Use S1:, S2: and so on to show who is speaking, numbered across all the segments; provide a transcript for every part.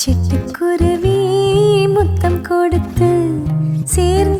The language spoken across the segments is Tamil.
S1: சிட்டுக்குருவி முத்தம் கொடுத்து சேர்ந்து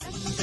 S2: Bye.